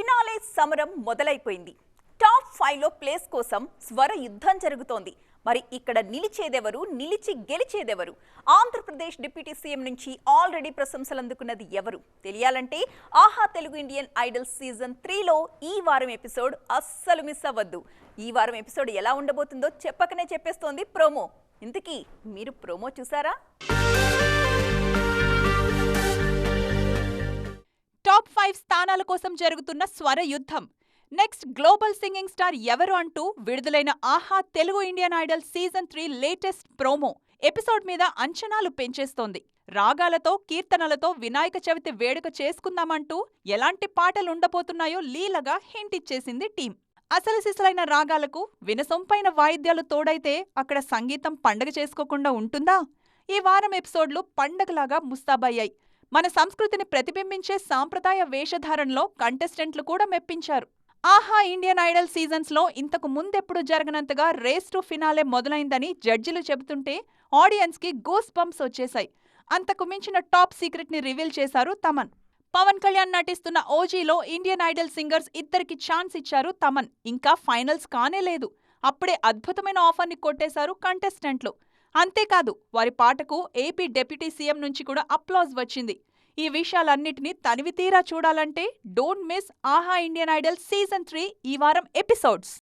Finale సమరం మొదలైపోయింది. Top ఫైవ్లో place కోసం స్వర యుద్ధం జరుగుతోంది. మరి ఇక్కడ నిలిచేదెవరు? నిలిచి గెలిచేదెవరు? ఆంధ్రప్రదేశ్ డిప్యూటీ సీఎం నుంచి ఆల్రెడీ ప్రశంసలు అందుకున్నది ఎవరు? తెలియాలంటే ఆహా తెలుగు ఇండియన్ ఐడల్ సీజన్ త్రీలో ఈ వారం ఎపిసోడ్ అస్సలు మిస్ అవ్వద్దు. ఈ వారం ఎపిసోడ్ ఎలా ఉండబోతుందో చెప్పకనే చెప్పేస్తోంది ప్రోమో. ఇంతకీ మీరు ప్రోమో చూసారా? ఫైవ్ స్థానాల కోసం జరుగుతున్న స్వర యుద్ధం. నెక్స్ట్ గ్లోబల్ సింగింగ్ స్టార్ ఎవరు అంటూ విడుదలైన Aha Telugu Indian Idol season three latest promo episode మీద అంచనాలు పెంచేస్తోంది. రాగాలతో కీర్తనలతో వినాయక చవితి వేడుక చేసుకుందామంటూ ఎలాంటి పాటలు ఉండబోతున్నాయో లీలగా హింట్ ఇచ్చేసింది టీం అసలు సిసలైన రాగాలకు వినసొంపైన వాయిద్యాలు తోడైతే అక్కడ సంగీతం పండగ చేసుకోకుండా ఉంటుందా? ఈ వారం ఎపిసోడ్లు పండగలాగా ముస్తాబయ్యాయి. మన సంస్కృతిని ప్రతిబింబించే సాంప్రదాయ వేషధారణలో కంటెస్టెంట్లు కూడా మెప్పించారు. ఆహా ఇండియన్ ఐడల్ సీజన్స్లో ఇంతకు ముందెప్పుడు జరగనంతగా రేస్ టు ఫినాలే మొదలైందని జడ్జిలు చెబుతుంటే ఆడియన్స్కి గూస్ వచ్చేశాయి. అంతకు మించిన టాప్ సీక్రెట్ని రివీల్ చేశారు తమన్. పవన్ కళ్యాణ్ నటిస్తున్న ఓజీలో ఇండియన్ ఐడల్ సింగర్స్ ఇద్దరికి ఛాన్స్ ఇచ్చారు తమన్. ఇంకా ఫైనల్స్ కానే లేదు అప్పుడే అద్భుతమైన ఆఫర్ని కొట్టేశారు కంటెస్టెంట్లు. అంతేకాదు వారి పాటకు ఏపీ డెప్యూటీ సీఎం నుంచి కూడా అప్లాజ్ వచ్చింది. ఈ విషయాలన్నిటినీ తనివి తీరా చూడాలంటే don't miss Aha Indian Idol season three ఈ వారం ఎపిసోడ్స్.